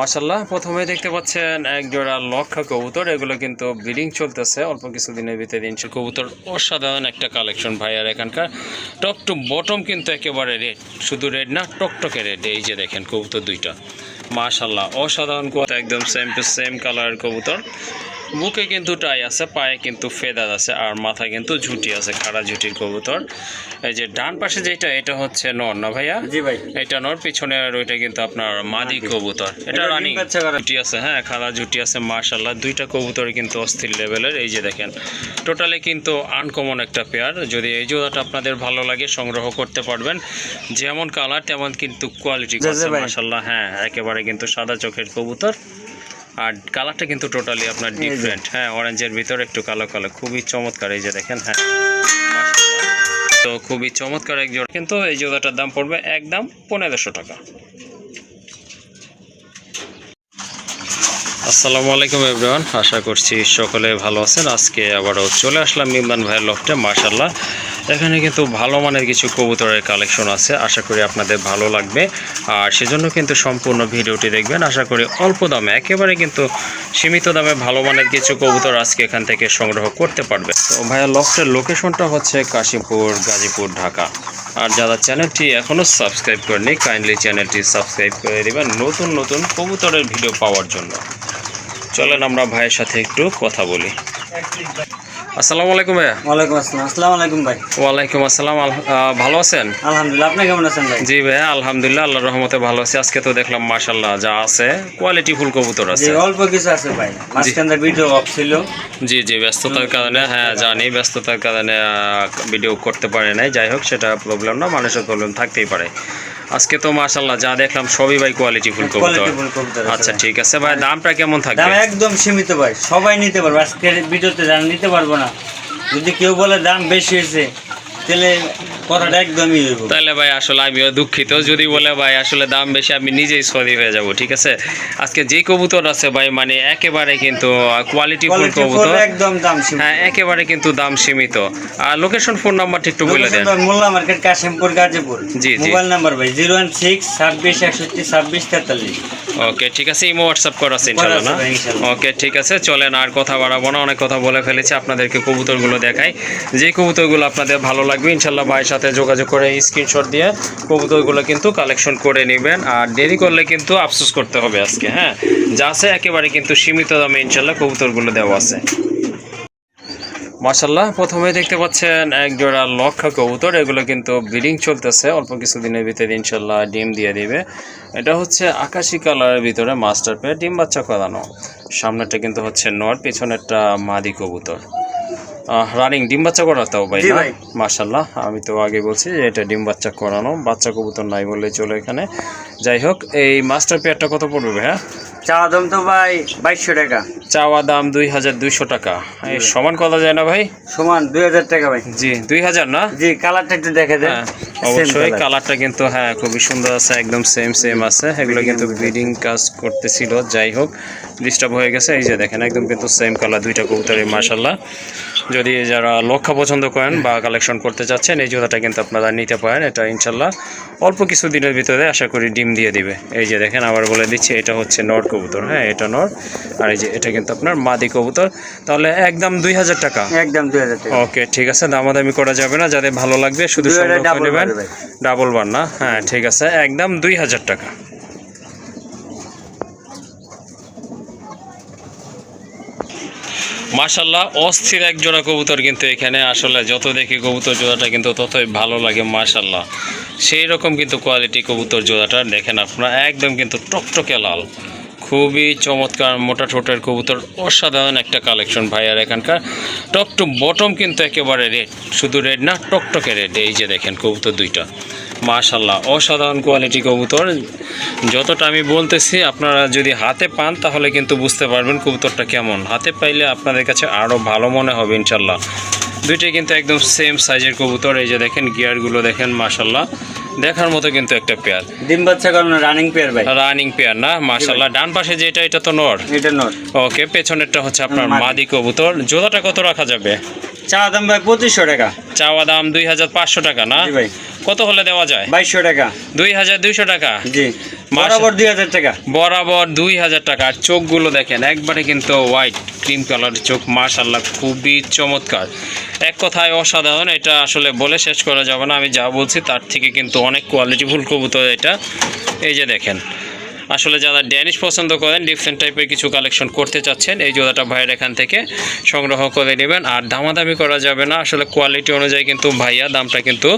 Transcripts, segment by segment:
মাশাল্লাহ প্রথমে দেখতে পাচ্ছেন এক জোড়া লক্ষা কবুতর, এগুলো কিন্তু ব্রিডিং চলতেছে, অল্প কিছুদিনের ভিতরে ইনশা কবুতর অসাধারণ একটা কালেকশন ভাই, আর এখানকার টপ টু বটম কিন্তু একেবারে রেড, শুধু রেড না টকটকে রেড, এই যে দেখেন কবুতর দুইটা। মার্শাল্লাহ অসাধারণ কবুতর, একদম সেম টু সেম কালারের কবুতর। বুকে কিন্তু টাই আছে পায়ে কিন্তু ফেদার আছে আর মাথায় কিন্তু ঝুটি আছে খাড়া ঝুটির কবুতর। এই যে ডান পাশে যেটা এটা হচ্ছে নর না ভাইয়া? জি ভাই। এটা নর পিছনে আর ওইটা কিন্তু আপনার মাদি কবুতর। এটা রানিং বাচ্চা আছে হ্যাঁ খালা জুটি আছে মার্শাল্লাহ দুইটা কবুতর কিন্তু অস্থির লেভেলের এই যে দেখেন। টোটালি কিন্তু আনকমন একটা পেয়ার যদি এই জোড়াটা আপনাদের ভালো লাগে সংগ্রহ করতে পারবেন। যেমন কালার তেমন কিন্তু কোয়ালিটি মার্শাল্লাহ হ্যাঁ একেবারে কিন্তু সাদা চোখের কবুতর। আর কালারটা কিন্তু টোটালি আপনার। ডিফারেন্ট হ্যাঁ অরেঞ্জের ভিতরে একটু কালো কালো খুবই চমৎকার এই যে দেখেন হ্যাঁ। তো খুবই চমৎকার এক জোড়া। কিন্তু এই জোড়াটার দাম পড়বে একদম পনেরোশো টাকা। আসসালামু আলাইকুম এভরিওয়ান আশা করছি সকলে ভালো আছেন। আজকে আবারও চলে আসলাম ইমরান ভাইয়ের লফটে মার্শাল্লাহ এখানে কিন্তু ভালো মানের কিছু কবুতরের কালেকশন আছে। আশা করি আপনাদের ভালো লাগবে। আর সেজন্য কিন্তু সম্পূর্ণ ভিডিওটি দেখবেন। আশা করি অল্প দামে, একেবারে কিন্তু সীমিত দামে ভালো মানের কিছু কবুতর আজকে এখান থেকে সংগ্রহ করতে পারবে। তো ভাইয়া লফটের লোকেশনটা হচ্ছে কাশীপুর, গাজীপুর, ঢাকা। আর যারা চ্যানেলটি এখনও সাবস্ক্রাইব করেনি কাইন্ডলি চ্যানেলটি সাবস্ক্রাইব করে দেবেন নতুন নতুন কবুতরের ভিডিও পাওয়ার জন্য। চলেন আমরা ভাইয়ের সাথে একটু কথা বলি। আসসালামু আলাইকুম ভাইয়া। ওয়ালাইকুম আসসালাম। আসসালামু আলাইকুম ভাই। ওয়ালাইকুম আসসালাম ভালো আছেন? আলহামদুলিল্লাহ আপনি কেমন আছেন ভাই? জি ভাইয়া আলহামদুলিল্লাহ আল্লাহর রহমতে ভালো আছি। আজকে তো দেখলাম মাশাল্লাহ যা আছে কোয়ালিটি ফুল কবুতর আছে। অল্প কিছু আছে ভাই। মাঝখানে ভিডিও অফ ছিল। জি জি ব্যস্ততার কারণে হ্যাঁ জানি ব্যস্ততার কারণে ভিডিও করতে পারে নাই। যাই হোক সেটা প্রবলেম না মানুষের প্রবলেম থাকতেই পারে। আজকে তো মাশাল্লাহ যা দেখলাম সবই ভাই কোয়ালিটি ফুল কবুতর আচ্ছা ঠিক আছে। ভাই দামটা কেমন দাম একদম সীমিত ভাই। সবাই নিতে পারবে। আজকে ভিডিওতে জান নিতে পারব না। যদি কেউ বলে দাম বেশি হয়েছে তাহলে কথাটা একদমই তাহলে ভাই আসলে আমিও দুঃখিত। যদি বলে ভাই আসলে দাম বেশি আমি নিজেই সরি হয়ে যাব ঠিক আছে? আজকে যে কবুতর আছে ভাই মানে একেবারে কিন্তু কোয়ালিটি ফুল কবুতর। একদম দাম সীমিত। হ্যাঁ একেবারে কিন্তু দাম সীমিত। আর লোকেশন ফোন নাম্বারটা একটু বলে দেন। মোল্লা মার্কেট কাশিমপুর গাজীপুর। জি, জি। মোবাইল নাম্বার ভাই জিরো ওয়ান সিক্স ছাব্বিশ একষট্টি ছাব্বিশ তেতাল্লিশ। ওকে ঠিক আছে ইমো হোয়াটসঅ্যাপ করা আছে ইনশাআল্লাহ না। ওকে ঠিক আছে চলেন আর কথা বাড়াবো না অনেক কথা বলে ফেলেছি আপনাদেরকে কবুতরগুলো দেখাই। যে কবুতরগুলো আপনাদের ভালো লাগবে ইনশাল্লাহ ভাইয়ের সাথে যোগাযোগ করে স্ক্রিনশট দিয়ে কবুতরগুলো কিন্তু কালেকশন করে নেবেন আর দেরি করলে কিন্তু আফসোস করতে হবে আজকে হ্যাঁ? যা আছে একেবারে কিন্তু সীমিত দামে ইনশাল্লাহ কবুতরগুলো দেওয়া আছে। মাশাল্লাহ প্রথমে দেখতে পাচ্ছেন এক জোড়া লক্ষা কবুতর। এগুলো কিন্তু ব্রিডিং চলতেছে অল্প কিছুদিনের ভিতরে ইনশাল্লাহ ডিম দিয়ে দিবে। এটা হচ্ছে আকাশি কালারের ভিতরে মাস্টার পেয়ে ডিম বাচ্চা করানো। সামনেটা কিন্তু হচ্ছে নর পিছনেরটা মাদি কবুতর। রানিং ডিম বাচ্চা করাতেও ভাই না? ভাই। মাশাল্লাহ আমি তো আগে বলছি যে এটা ডিম বাচ্চা করানো বাচ্চা কবুতর নাই বললে চলো এখানে। যাই হোক এই মাস্টার পেয়ারটা কত পড়বে ভাইয়া? চা দাম তো ভাই বাইশশো টাকা। চাওয়া দাম দুই হাজার দুইশো টাকা। সমান করা যায় না ভাই? সমান দুই হাজার টাকা ভাই। জি দুই হাজার না? জি কালারটা একটু দেখে দেন। হ্যাঁ অবশ্যই কালারটা কিন্তু হ্যাঁ খুবই সুন্দর আছে একদম সেম সেম আছে। এগুলো কিন্তু ব্রিডিং কাজ করতেছিল যাই হোক ডিস্টার্ব হয়ে গেছে। এই যে দেখেন একদম কিন্তু সেম কালার দুইটা কবুতরই মাশাল্লাহ যদি যারা লক্ষ্য পছন্দ করেন বা কালেকশন করতে চাচ্ছেন এই জোড়াটা কিন্তু আপনারা নিতে পারেন। এটা ইনশাল্লাহ অল্প কিছু দিনের ভিতরে আশা করি ডিম দিয়ে দিবে। এই যে দেখেন আবার বলে দিচ্ছি এটা হচ্ছে নর কবুতর। হ্যাঁ এটা নর। আর এই যে এটা কিন্তু আপনার মাদি কবুতর। তাহলে একদম দুই হাজার টাকা? একদম দুই হাজার টাকা। ওকে ঠিক আছে। দামাদামি করা যাবে না। যাদের ভালো লাগবে শুধু সংগ্রহ করে নেবেন। ডাবল বার না? হ্যাঁ ঠিক আছে। একদম দুই হাজার টাকা। মাশাল্লাহ অস্থির এক জোড়া কবুতর কিন্তু এখানে। আসলে যত দেখি কবুতর জোড়াটা কিন্তু ততই ভালো লাগে মাশাল্লাহ সেই রকম কিন্তু কোয়ালিটি কবুতর জোড়াটা দেখেন আপনারা, একদম কিন্তু টকটকে লাল। খুবই চমৎকার মোটা ঠোঁটের কবুতর, অসাধারণ একটা কালেকশন ভাই, আর এখানকার টপ টু বটম কিন্তু একেবারে রেড। শুধু রেড না, টকটকে রেড, এই যে দেখেন কবুতর দুইটা। মাশাল্লাহ অসাধারণ কোয়ালিটি কবুতর। যতটা আমি বলতেছি আপনারা যদি হাতে পান তাহলে কিন্তু বুঝতে পারবেন কবুতরটা কেমন। হাতে পাইলে আপনাদের কাছে আরও ভালো মনে হবে ইনশাল্লাহ দুইটাই কিন্তু একদম সেম সাইজের কবুতর। এই যে দেখেন গিয়ারগুলো দেখেন মাশাল্লাহ দেখার মতো কিন্তু একটা পেয়ার ডিম বাচ্চা কারণ রানিং পেয়ার ভাই। রানিং পেয়ার না? মাশাল্লাহ ডান পাশে যেটা এটা এটা তো নর। এটা নট ওকে পেছনেরটা হচ্ছে আপনার। মাদি কবুতর। জোড়াটা কত রাখা যাবে? চা দাম ভাই পঁচিশশো টাকা। চাওয়া দাম দুই হাজার পাঁচশো টাকা না? ভাই। কত হলে দেওয়া যায়? বাইশশো টাকা। দুই হাজার দুইশো টাকা? জি। বরাবর দুই হাজার টাকা। বরাবর দুই হাজার টাকা। আর চোখগুলো দেখেন একবারে কিন্তু হোয়াইট ক্রিম কালারের চোখ মাশাল্লাহ খুবই চমৎকার। এক কথায় অসাধারণ এটা আসলে বলে শেষ করা যাবে না আমি যা বলছি তার থেকে কিন্তু অনেক কোয়ালিটি কোয়ালিটিফুল কবুতর এটা। এই যে দেখেন আসলে যারা ড্যানিশ পছন্দ করেন ডিফারেন্ট টাইপের কিছু কালেকশন করতে চাচ্ছেন, এই জোড়াটা ভাইয়ের এখান থেকে সংগ্রহ করে নেবেন। আর দামাদামি করা যাবে না, আসলে কোয়ালিটি অনুযায়ী কিন্তু ভাইয়া দামটা কিন্তু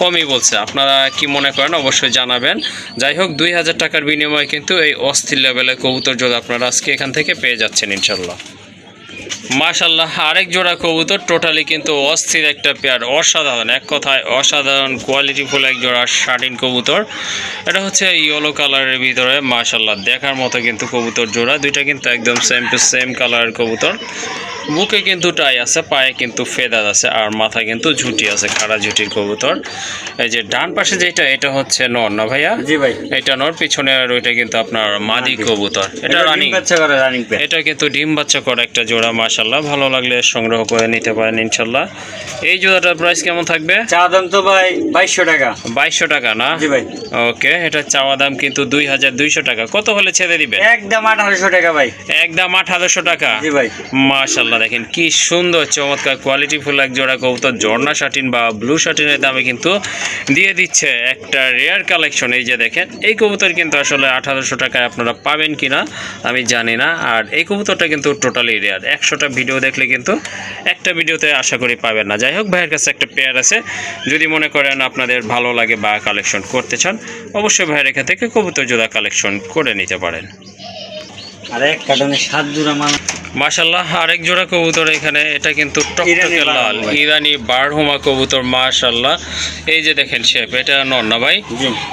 কমই বলছে। আপনারা কি মনে করেন অবশ্যই জানাবেন। যাই হোক, দুই হাজার টাকার বিনিময়ে কিন্তু এই অস্থির লেভেলের কবুতর জোড়া আপনারা আজকে এখান থেকে পেয়ে যাচ্ছেন ইনশাল্লাহ মাশাল্লাহ আরেক জোড়া কবুতর টোটালি কিন্তু অস্থির একটা পেয়ার অসাধারণ এক কথায় অসাধারণ কোয়ালিটিফুল এক জোড়া শার্টিন কবুতর। এটা হচ্ছে ইয়েলো কালারের ভিতরে মাশাল্লাহ দেখার মতো কিন্তু কবুতর জোড়া দুইটা কিন্তু একদম সেম টু সেম কালারের কবুতর। বুকে কিন্তু টাই আছে পায়ে কিন্তু ফেদার আছে আর মাথায় কিন্তু ঝুটি আছে খাড়া ঝুটির কবুতর। এই যে ডান পাশে যেটা এটা হচ্ছে নর না ভাইয়া? জি ভাই। এটা নর পিছনে আর ওইটা কিন্তু আপনার মাদি কবুতর এটা রানিং বাচ্চা করে রানিং এটা কিন্তু ডিম বাচ্চা করা একটা জোড়া মাশাল্লাহ ভালো লাগলে সংগ্রহ করে নিতে পারেন ইনশাল্লাহ এই জোড়াটার প্রাইস কেমন থাকবে? চা দাম তো ভাই বাইশশো টাকা। বাইশশো টাকা না? জি ভাই। ওকে এটা চাওয়া দাম কিন্তু দুই হাজার দুইশো টাকা। কত হলে ছেড়ে দিবে একদম আঠারোশো টাকা ভাই। একদম আঠারোশো টাকা? জি ভাই। মাশাল্লাহ দেখেন কি সুন্দর চমৎকার কোয়ালিটি ফুল এক জোড়া কবুতর ঝর্ণা শাটিন বা ব্লু শাটিনের দামে কিন্তু দিয়ে দিচ্ছে একটা রেয়ার কালেকশন এই যে দেখেন এই কবুতর কিন্তু আসলে আঠারোশো টাকায় আপনারা পাবেন কিনা আমি জানি না। আর এই কবুতরটা কিন্তু টোটালি রেয়ার একশোটা ভিডিও দেখলে কিন্তু একটা ভিডিওতে আশা করি পাবেন না। যাই হোক, ভাইয়ের কাছে একটা পেয়ার আছে। যদি মনে করেন আপনাদের ভালো লাগে বা কালেকশন করতে চান, অবশ্যই ভাইয়ের এখান থেকে কবুতর জোড়া কালেকশন করে নিতে পারেন। আর এক কাটনে সাত জোড়া মাল। মাশাল্লাহ আরেক জোড়া কবুতর এখানে এটা কিন্তু টকটকে লাল ইরানি বারহুমা কবুতর মাশাল্লাহ এই যে দেখেন শেপ এটা নর না ভাই?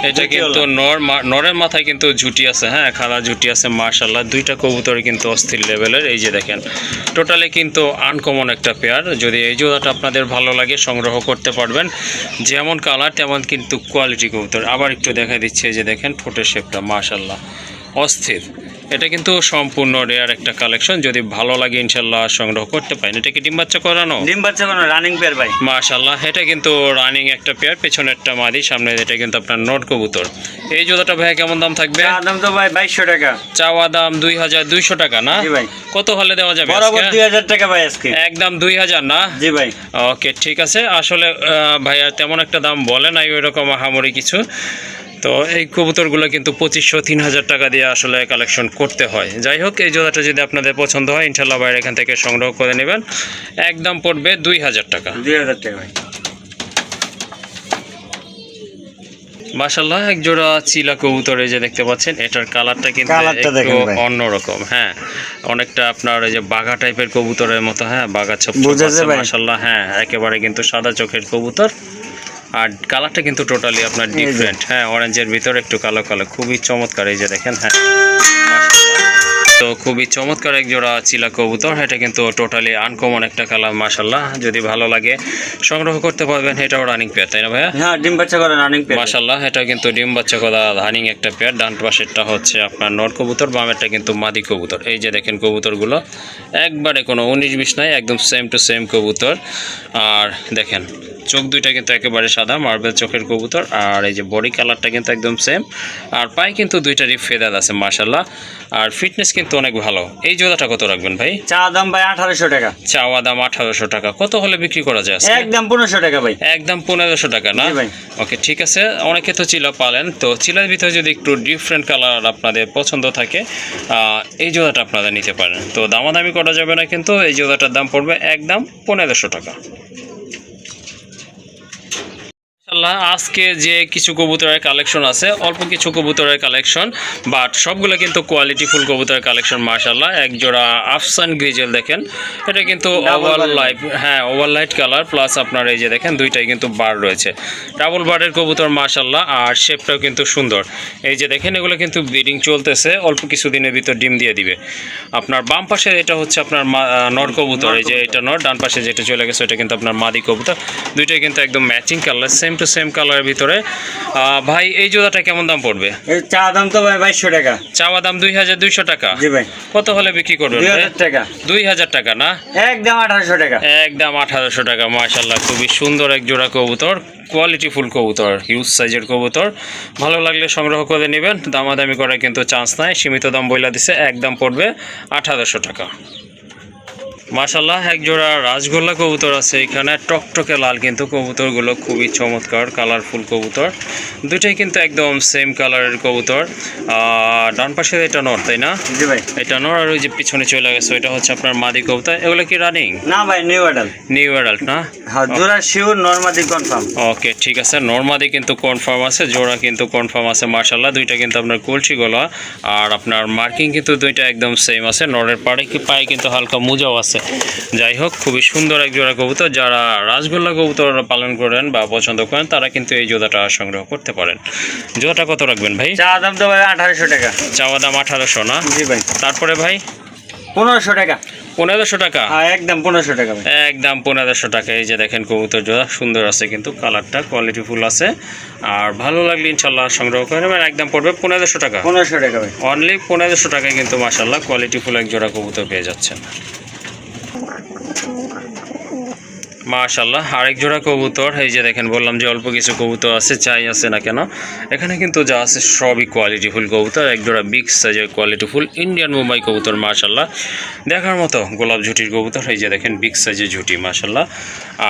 এটা কিন্তু নর নরের মাথায় কিন্তু ঝুটি আছে হ্যাঁ খাড়া ঝুটি আছে মাশাল্লাহ দুইটা কবুতর কিন্তু অস্থির লেভেলের এই যে দেখেন। টোটালি কিন্তু আনকমন একটা পেয়ার যদি এই জোড়াটা আপনাদের ভালো লাগে সংগ্রহ করতে পারবেন। যেমন কালার তেমন কিন্তু কোয়ালিটি কবুতর। আবার একটু দেখা দিচ্ছে এই যে দেখেন ঠোঁটের শেপটা মাশাল্লাহ অস্থির। এটা কিন্তু সম্পূর্ণ রেয়ার একটা কালেকশন যদি ভালো লাগে ইনশাল্লাহ সংগ্রহ করতে পারেন। এটা কি ডিম বাচ্চা করানো? ডিম বাচ্চা করানো রানিং পেয়ার ভাই। মাশাল্লাহ এটা কিন্তু রানিং একটা পেয়ার পেছনেরটা মাদি সামনে এটা কিন্তু আপনার নোট কবুতর। এই জোড়াটা ভাইয়া কেমন দাম থাকবে? চা দাম তো ভাই বাইশশো টাকা। চাওয়া দাম দুই হাজার দুইশো টাকা না? জি ভাই। কত হলে দেওয়া যাবে বরাবর? দুই হাজার টাকা ভাই আজকে। একদম দুই হাজার না? জি ভাই। ওকে ঠিক আছে। আসলে আহ, ভাইয়া তেমন একটা দাম বলে নাই ওই রকম আহামরি কিছু। তো এই কবুতরগুলো কিন্তু পঁচিশশো তিন হাজার টাকা দিয়ে আসলে কালেকশন করতে হয়। যাই হোক এই জোড়াটা যদি আপনাদের পছন্দ হয় ইনশাল্লাহ বাইরে এখান থেকে সংগ্রহ করে নেবেন। একদম পড়বে দুই হাজার টাকা। দুই হাজার টাকা। ভাই মাশাল্লাহ এক জোড়া চিলা কবুতর এই যে দেখতে পাচ্ছেন এটার কালারটা কিন্তু একটু অন্যরকম হ্যাঁ। অনেকটা আপনার এই যে বাঘা টাইপের কবুতরের মতো হ্যাঁ বাঘা ছোপ। মাশাল্লাহ হ্যাঁ একেবারে কিন্তু সাদা চোখের কবুতর। আর কালারটা কিন্তু টোটালি আপনার ডিফারেন্ট হ্যাঁ অরেঞ্জের ভিতর একটু কালো কালো খুবই চমৎকার এই যে দেখেন হ্যাঁ। তো খুবই চমৎকার এক জোড়া চিলা কবুতর এটা কিন্তু টোটালি আনকমন একটা কালার মাশাল্লাহ যদি ভালো লাগে সংগ্রহ করতে পারবেন এটাও রানিং পেয়ার তাই না ভাইয়া? হ্যাঁ ডিম বাচ্চা করে রানিং পেয়ার মাশাল্লাহ এটা কিন্তু ডিম বাচ্চা করা রানিং একটা পেয়ার ডান পাশেরটা হচ্ছে আপনার নর কবুতর বামেরটা কিন্তু মাদি কবুতর। এই যে দেখেন কবুতরগুলো একবারে কোনো উনিশ বিশ নাই একদম সেম টু সেম কবুতর। আর দেখেন চোখ দুইটা কিন্তু একেবারে সাদা মার্বেল চোখের কবুতর আর এই যে বডি কালারটা কিন্তু একদম সেম আর পায়ে কিন্তু দুইটারই ফেদার আছে মাশাল্লাহ আর ফিটনেস কিন্তু অনেক ভালো। এই জোড়াটা কত রাখবেন ভাই? চা দাম ভাই আঠারোশো টাকা। চাওয়া দাম আঠারোশো টাকা। কত হলে বিক্রি করা যায় একদম পনেরোশো টাকা ভাই। একদম পনেরোশো টাকা না? ভাই। ওকে ঠিক আছে। অনেকে তো চিলা পালেন। তো চিলার ভিতরে যদি একটু ডিফারেন্ট কালার আপনাদের পছন্দ থাকে আহ, এই জোড়াটা আপনারা নিতে পারেন। তো দামাদামি করা যাবে না কিন্তু এই জোড়াটার দাম পড়বে একদম পনেরোশো টাকা। ইনশাল্লাহ আজকে যে কিছু কবুতরের কালেকশন আছে অল্প কিছু কবুতরের কালেকশন বাট সবগুলো কিন্তু কোয়ালিটি ফুল কবুতরের কালেকশন মার্শাল্লাহ এক জোড়া আফসান গ্রিজেল দেখেন এটা কিন্তু ওভার লাইট হ্যাঁ ওভার লাইট কালার প্লাস আপনার এই যে দেখেন দুইটাই কিন্তু বার রয়েছে। ডাবল বারের কবুতর মার্শাল্লাহ আর শেপটাও কিন্তু সুন্দর। এই যে দেখেন এগুলো কিন্তু ব্রিডিং চলতেছে অল্প কিছু দিনের ভিতর ডিম দিয়ে দিবে। আপনার বাম পাশে এটা হচ্ছে আপনার নর কবুতর এই যে এটা নর ডান পাশে যেটা চলে গেছে এটা কিন্তু আপনার মাদি কবুতর। দুইটাই কিন্তু একদম matching colour same to same কালারের ভিতরে। ভাই এই জোড়াটা কেমন দাম পড়বে? চা দাম তো ভাই বাইশশো টাকা। চাওয়া দাম দুই হাজার দুইশো টাকা। জি ভাই। কত হলে বিক্রি করবেন দুই হাজার টাকা। দুই হাজার টাকা না? একদম আঠারোশো টাকা। একদম আঠারোশো টাকা মাশাল্লাহ খুবই সুন্দর এক জোড়া কবুতর কোয়ালিটি ফুল কবুতর হিউজ সাইজের কবুতর। ভালো লাগলে সংগ্রহ করে নেবেন দামাদামি করার কিন্তু চান্স নাই সীমিত দাম বইলা দিছে একদম পড়বে আঠারোশো টাকা। মাশাল্লাহ এক জোড়া রাজগোল্লা কবুতর আছে এখানে। টকটকে লাল কিন্তু কবুতরগুলো খুবই চমৎকার কালারফুল কবুতর। দুটোই কিন্তু একদম সেম কালারের কবুতর। আর ডান পাশে এটা নর তাই না? জি ভাই। এটা নর আর ওই যে পিছনে চলে গেছে ওইটা হচ্ছে আপনার মাদি কবুতর। এগুলো কি রানিং না ভাই নিউ অ্যাডাল নিউ অ্যাডাল্ট না? হ্যাঁ জোড়া শিওর নর্মাদি কনফার্ম ওকে ঠিক আছে নর্মাদি কিন্তু কনফার্ম আছে জোড়া কিন্তু কনফার্ম আছে মার্শাল্লাহ দুইটা কিন্তু আপনার কলসি গলা। আর আপনার মার্কিং কিন্তু দুইটা একদম সেম আছে নরের পাড়ে কি পায়ে কিন্তু হালকা মোজাও আছে। যাই হোক খুবই সুন্দর এক জোড়া কবুতর। যারা রাসগোল্লা কবুতর পালন করেন বা পছন্দ করেন তারা কিন্তু এই জোড়াটা সংগ্রহ করতে পারেন। জোড়াটা কত রাখবেন ভাই? চা দাম তো ভাই আঠারোশো টাকা। চাওয়া দাম আঠারোশো না? জি ভাই। তারপরে ভাই? পনেরোশো টাকা। পনেরোশো টাকা? হ্যাঁ একদম পনেরোশো টাকা একদম পনেরোশো টাকা। এই যে দেখেন কবুতর জোড়া সুন্দর আছে কিন্তু কালারটা কোয়ালিটি ফুল আছে। আর ভালো লাগলে ইনশাল্লাহ সংগ্রহ করে নেবেন একদম পড়বে পনেরোশো টাকা। পনেরোশো টাকা অনলি পনেরোশো টাকায় কিন্তু মাসাল্লাহ কোয়ালিটি ফুল এক জোড়া কবুতর পেয়ে যাচ্ছেন। すごく。মাশাল্লাহ আরেক জোড়া কবুতর এই যে দেখেন বললাম যে অল্প কিছু কবুতর আছে চাই আছে না কেন? এখানে কিন্তু যা আছে সবই কোয়ালিটি ফুল কবুতর এক জোড়া বিগ সাইজের কোয়ালিটি ফুল ইন্ডিয়ান মুম্বাই কবুতর মাশাল্লাহ দেখার মতো গোলাপ ঝুটির কবুতর এই যে দেখেন বিগ সাইজের ঝুটি মাশাল্লাহ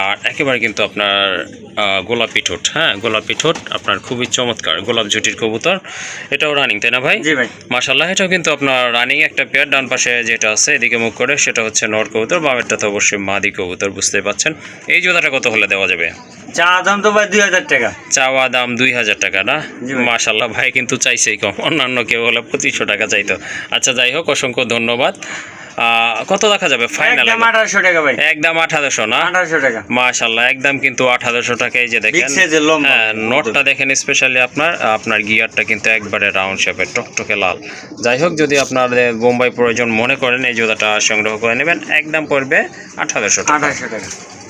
আর একেবারে কিন্তু আপনার গোলাপি ঠোঁট হ্যাঁ গোলাপি ঠোঁট আপনার খুবই চমৎকার গোলাপ ঝুটির কবুতর। এটাও রানিং তাই না ভাই? জি ভাই। মাশাল্লাহ এটাও কিন্তু আপনার রানিং একটা পেয়ার ডান পাশে যেটা আছে এদিকে মুখ করে সেটা হচ্ছে নর কবুতর বামেরটা তো অবশ্যই মাদি কবুতর বুঝতে পাচ্ছেন। এই জোড়াটা কত হলে দেওয়া যাবে? চা দাম তো ভাই দুই হাজার টাকা। চাওয়া দাম দুই হাজার টাকা না? মাশাল্লাহ ভাই। কিন্তু চাইছেই কম অন্যান্য কেউ হলে পঁচিশশো টাকা চাইতো। আচ্ছা যাই হোক অসংখ্য ধন্যবাদ। কত দেখা যাবে ফাইনাল একদম আঠারোশো টাকা ভাই। একদম আঠারোশো না? আঠারোশো টাকা। মাশাল্লাহ একদম কিন্তু আঠারোশো টাকা যে দেখেন। লম্বা। হ্যাঁ নোটটা দেখেন স্পেশালি আপনার। আপনার গিয়ারটা কিন্তু একবারে রাউন্ড শেপের টকটকে লাল। যাই হোক যদি আপনার বোম্বাই প্রয়োজন মনে করেন এই জুতাটা সংগ্রহ করে নেবেন। একদম পড়বে টাকা। আঠারোশো টাকা।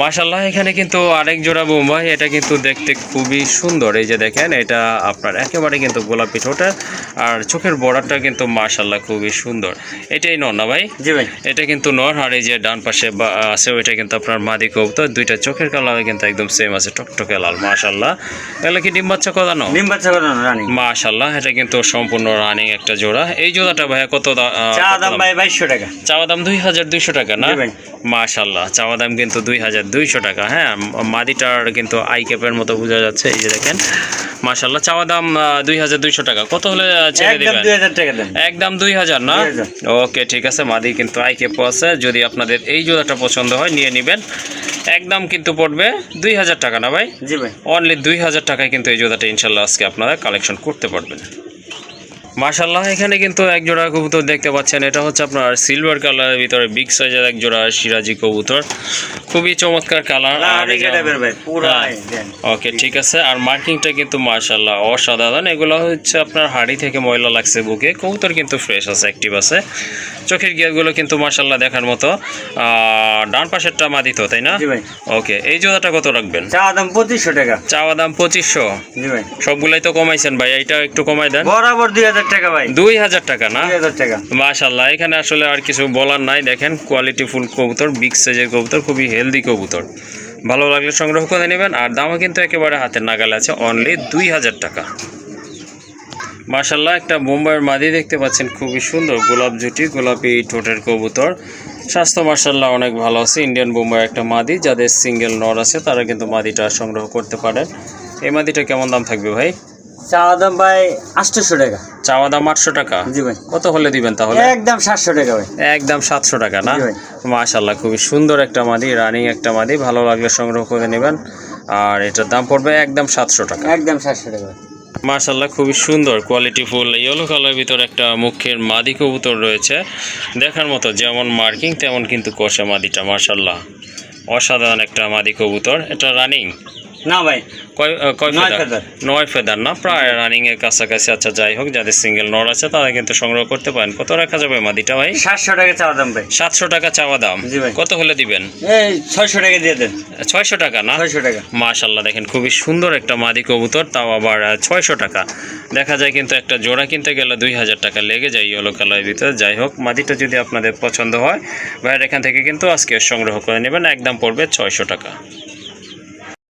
মাশাল্লাহ এখানে কিন্তু আরেক জোড়া বোম্বাই এটা কিন্তু দেখতে খুবই সুন্দর। এই যে দেখেন এটা আপনার একেবারে কিন্তু গোলাপি ঠোঁটে আর চোখের বর্ডারটা কিন্তু মাশাল্লাহ খুবই সুন্দর। এটাই নর না ভাই? জি ভাই। এটা কিন্তু নর আর এই যে ডান পাশে আছে ওইটা কিন্তু আপনার মাদি কবুতর দুইটা চোখের কালার কিন্তু একদম সেম আছে টকটকে লাল মাশাল্লাহ এগুলো কি ডিম বাচ্চা কদানো ডিম বাচ্চা করানো রানি মাশাল্লাহ এটা কিন্তু সম্পূর্ণ রানিং একটা জোড়া। এই জোড়াটা ভাইয়া কত চা দাম? ভাই বাইশশো টাকা। চাওয়া দাম দুই হাজার দুইশো টাকা না। মাশাল্লাহ চাওয়া দাম কিন্তু দুই হাজার দুইশো টাকা হ্যাঁ? মাদিটার কিন্তু আই ক্যাপের মতো বোঝা যাচ্ছে এই যে দেখেন। মাশাল্লাহ চাওয়া দাম দুই হাজার দুইশো টাকা। কত হলে ছেড়ে একদম দুই হাজার একদম দুই হাজার না? ওকে ঠিক আছে মাদি কিন্তু আই কেপো আছে। যদি আপনাদের এই জোড়াটা পছন্দ হয় নিয়ে নেবেন। একদম কিন্তু পড়বে দুই হাজার টাকা না ভাই? জি ভাই। অনলি দুই হাজার টাকায় কিন্তু এই জোড়াটা ইনশাল্লাহ আজকে আপনারা কালেকশন করতে পারবেন। মার্শাল্লাহ এখানে কিন্তু এক জোড়া কবুতর দেখতে পাচ্ছেন। এটা হচ্ছে আপনার সিলভার কালারের ভিতরে বিগ সাইজের এক জোড়া সিরাজি কবুতর। খুবই চমৎকার কালার পুরো হ্যাঁ। ওকে ঠিক আছে আর মার্কিংটা কিন্তু মার্শাল্লাহ অসাধারণ। এগুলো হচ্ছে আপনার হাড়ি থেকে ময়লা লাগছে বুকে কবুতর কিন্তু ফ্রেশ আছে অ্যাক্টিভ আছে। চোখের গিয়ারগুলো কিন্তু মার্শাল্লাহ দেখার মতো। ডান পাশেরটা মাদিত তাই না? ওকে এই জোড়াটা কত রাখবেন? চা দাম পঁচিশশো টাকা। চাওয়া দাম পঁচিশশো? সবগুলাই তো কমাইছেন ভাই এইটা একটু কমাই দেন। বরাবর দুই হাজার টাকা ভাই। দুই হাজার টাকা না? টাকা। মাশাল্লাহ এখানে আসলে আর কিছু বলার নাই। দেখেন কোয়ালিটি ফুল কবুতর বিগ সাইজের কবুতর খুবই হেলদি কবুতর। ভালো লাগলে সংগ্রহ করে নেবেন আর দামও কিন্তু একেবারে হাতের নাগালে আছে অনলি দুই হাজার টাকা। মাশাল্লাহ একটা বোম্বাইয়ের মাদি দেখতে পাচ্ছেন খুবই সুন্দর গোলাপ জুটি গোলাপি ঠোঁটের কবুতর। স্বাস্থ্য মার্শাল্লাহ অনেক ভালো আছে ইন্ডিয়ান বোম্বাই একটা মাদি যাদের সিঙ্গেল নর আছে তারা কিন্তু মাদিটা সংগ্রহ করতে পারেন। এই মাদিটা কেমন দাম থাকবে ভাই? চা দাম ভাই আটশোশো টাকা। চাওয়া দাম আটশো টাকা। কত হলে দিবেন তাহলে? একদম সাতশো টাকা একদম সাতশো টাকা না? মাশাল্লাহ খুবই সুন্দর একটা মাদি রানিং একটা মাদি ভালো লাগলে সংগ্রহ করে নেবেন। আর এটার দাম পড়বে একদম সাতশো টাকা। একদম সাতশো টাকা মাশাল্লাহ খুবই সুন্দর কোয়ালিটি ফুল ইয়েলো কালার ভিতর একটা মুখের মাদি কবুতর রয়েছে। দেখার মতো যেমন মার্কিং তেমন কিন্তু কষে মাদিটা মাশাল্লাহ অসাধারণ একটা মাদি কবুতর এটা রানিং না ভাই। কয় কয় নয় ফেদার? ফেদার। নয় ফেদার না প্রায় রানিং এর কাছাকাছি। আচ্ছা যাই হোক যাদের সিঙ্গেল নর আছে তারা কিন্তু সংগ্রহ করতে পারেন। কত রাখা যাবে মাদিটা ভাই? সাতশো টাকা চাওয়া দাম ভাই। সাতশো টাকা চাওয়া দাম। কত হলে দিবেন? ছয়শো টাকা দিয়ে দেন। ছয়শো টাকা না? ছয়শো টাকা। মাশাল্লাহ দেখেন খুবই সুন্দর একটা মাদি কবুতর তাও আবার ছয়শো টাকা। দেখা যায় কিন্তু একটা জোড়া কিনতে গেলে দুই হাজার টাকা লেগে যায় ইয়েলো কালারের ভিতরে। যাই হোক মাদিটা যদি আপনাদের পছন্দ হয় ভাইয়ের এখান থেকে কিন্তু আজকে সংগ্রহ করে নেবেন। একদম পড়বে ছয়শো টাকা।